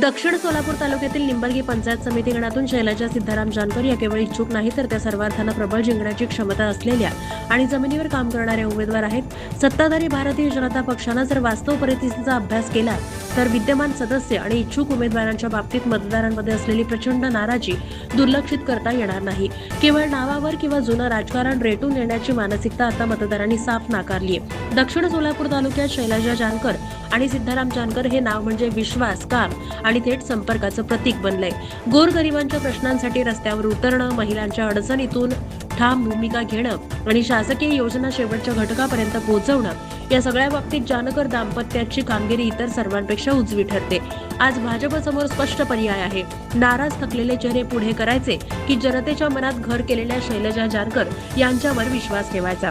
दक्षिण सोलापूर तालुक्यातील निंबर्गी पंचायत समिती गणातून शैलाजा सिद्धाराम जानकर या केवळ इच्छुक नाही तर त्या सर्वार्थानं प्रबळ जिंकण्याची क्षमता असलेल्या आणि जमिनीवर काम करणाऱ्या उमेदवार आहेत. सत्ताधारी भारतीय जनता पक्षानं जर वास्तव परिस्थितीचा अभ्यास केला तर विद्यमान सदस्य आणि इच्छुक उमेदवारांच्या बाबतीत मतदारांमध्ये असलेली प्रचंड नाराजी दुर्लक्षित करता येणार नाही. केवळ नावावर किंवा जुनं राजकारण रेटून येण्याची मानसिकता आता मतदारांनी साफ नाकारली आहे दक्षिण सोलापूर तालुक्यात शैलाजा जानकर आणि सिद्धाराम जानकर हे नाव म्हणजे विश्वास काम आणि थेट संपर्काचं प्रतीक बनलंय. गोरगरिबांच्या प्रश्नांसाठी रस्त्यावर उतरणं महिलांच्या अडचणीतून ठाम भूमिका घेणं आणि शासकीय योजना शेवटच्या घटकापर्यंत पोहोचवणं या सगळ्या बाबतीत जानकर दाम्पत्याची कामगिरी इतर सर्वांपेक्षा उजवी ठरते. आज भाजपसमोर स्पष्ट पर्याय आहे. नाराज थकलेले चेहरे पुढे करायचे की जनतेच्या मनात घर केलेल्या शैलजा जानकर यांच्यावर विश्वास ठेवायचा.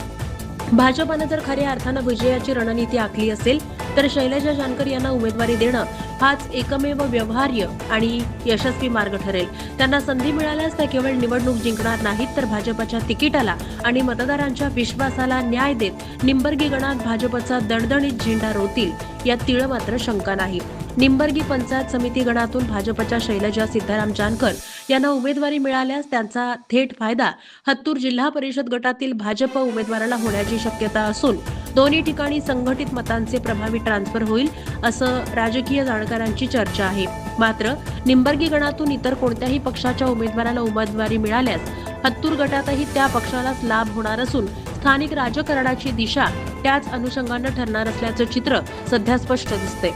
भाजपानं जर खऱ्या अर्थानं विजयाची रणनीती आखली असेल तर शैलजा जानकर यांना उमेदवारी देणं हाच एकमेव व्यवहार्य आणि यशस्वी मार्ग ठरेल. त्यांना संधी मिळाल्यास त्या केवळ निवडणूक जिंकणार नाहीत तर भाजपच्या तिकिटाला आणि मतदारांच्या विश्वासाला न्याय देत निंबर्गी गणात भाजपचा दणदणीत झेंडा रोवतील यात तिळ मात्र शंका नाही. निंबर्गी पंचायत समिती गणातून भाजपच्या शैलजा सिद्धाराम जानकर यांना उमेदवारी मिळाल्यास त्यांचा थेट फायदा हत्तूर जिल्हा परिषद गटातील भाजप उमेदवाराला होण्याची शक्यता असून दोन्ही ठिकाणी संघटित मतांचे प्रभावी ट्रान्सफर होईल असं राजकीय जाणकारांची चर्चा आहे. मात्र निंबर्गी गणातून इतर कोणत्याही पक्षाच्या उमेदवाराला उमेदवारी मिळाल्यास हत्तूर गटातही त्या पक्षालाच लाभ होणार असून स्थानिक राजकारणाची दिशा त्याच अनुषंगानं ठरणार असल्याचं चित्र सध्या स्पष्ट दिसतंय.